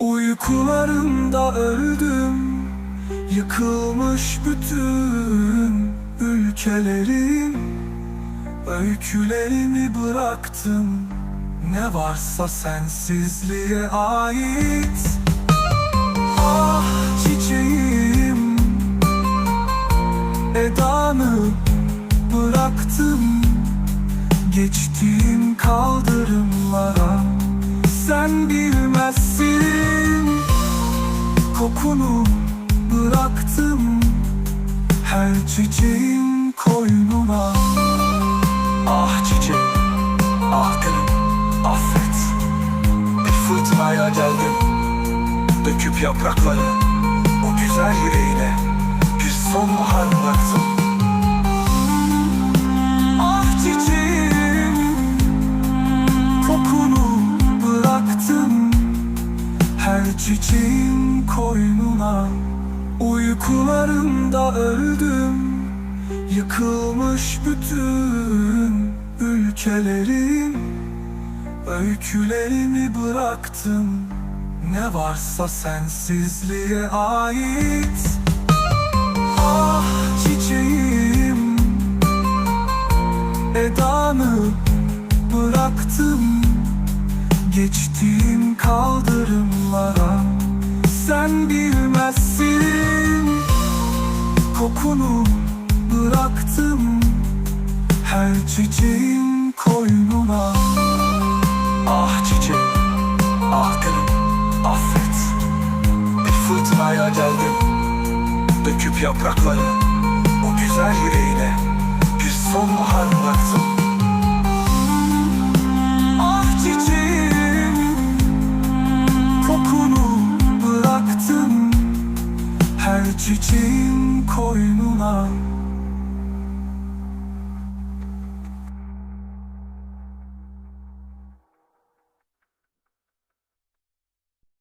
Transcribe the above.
Uykularımda öldüm Yıkılmış bütün ülkelerim. Öykülerimi bıraktım Ne varsa sensizliğe ait. Ah çiçeğim Edanı bıraktım. Geçtiğim kaldırımlara Sen bilmezsin Kokunu bıraktım. Her çiçeğin koynuna. Ah çiçek, ah gülüm, affet. Bir fırtınaya geldim. Döküp yapraklarını O güzel yüreğine Bir sonbahar bıraktım. Ah çiçeğim Kokunu bıraktım. Her çiçeğin koynuna. Uykularımda öldüm. Yıkılmış bütün ülkelerim. Öykülerimi bıraktım. Ne varsa sensizliğe ait. Ah çiçeğim. Edanı bıraktım. Geçtiğim kaldırımlara Sen bilmezsin. Kokunu bıraktım Her çiçeğin koynuna. Ah çiçek, ah gülüm, affet. Bir fırtınaya geldim Döküp yapraklarını O güzel yüreğine Bir sonbahar bıraktım çiçeğin koynuna